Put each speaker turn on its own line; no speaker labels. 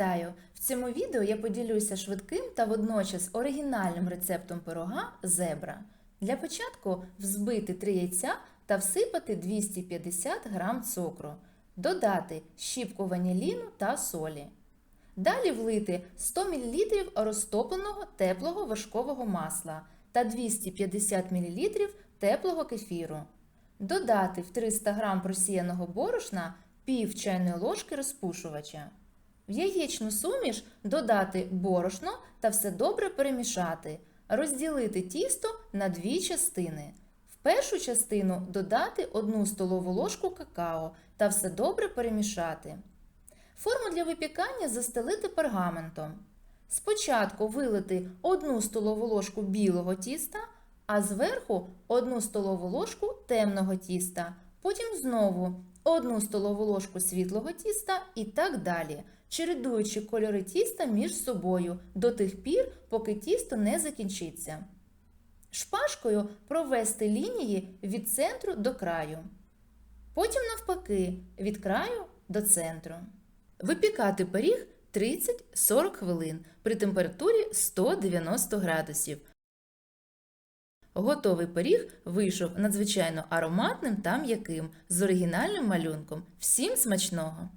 Вітаю! В цьому відео я поділюся швидким та водночас оригінальним рецептом пирога зебра. Для початку взбити 3 яйця та всипати 250 г цукру, додати щіпку ваніліну та солі. Далі влити 100 мл розтопленого теплого вершкового масла та 250 мл теплого кефіру. Додати в 300 г просіяного борошна пів чайної ложки розпушувача. В яєчну суміш додати борошно та все добре перемішати. Розділити тісто на дві частини. В першу частину додати 1 столову ложку какао та все добре перемішати. Форму для випікання застелити пергаментом. Спочатку вилити 1 столову ложку білого тіста, а зверху 1 столову ложку темного тіста, потім знову 1 столову ложку світлого тіста і так далі, чередуючи кольори тіста між собою до тих пір, поки тісто не закінчиться. Шпажкою провести лінії від центру до краю. Потім навпаки від краю до центру. Випікати пиріг 30-40 хвилин при температурі 190 градусів. Готовий пиріг вийшов надзвичайно ароматним та м'яким з оригінальним малюнком. Всім смачного!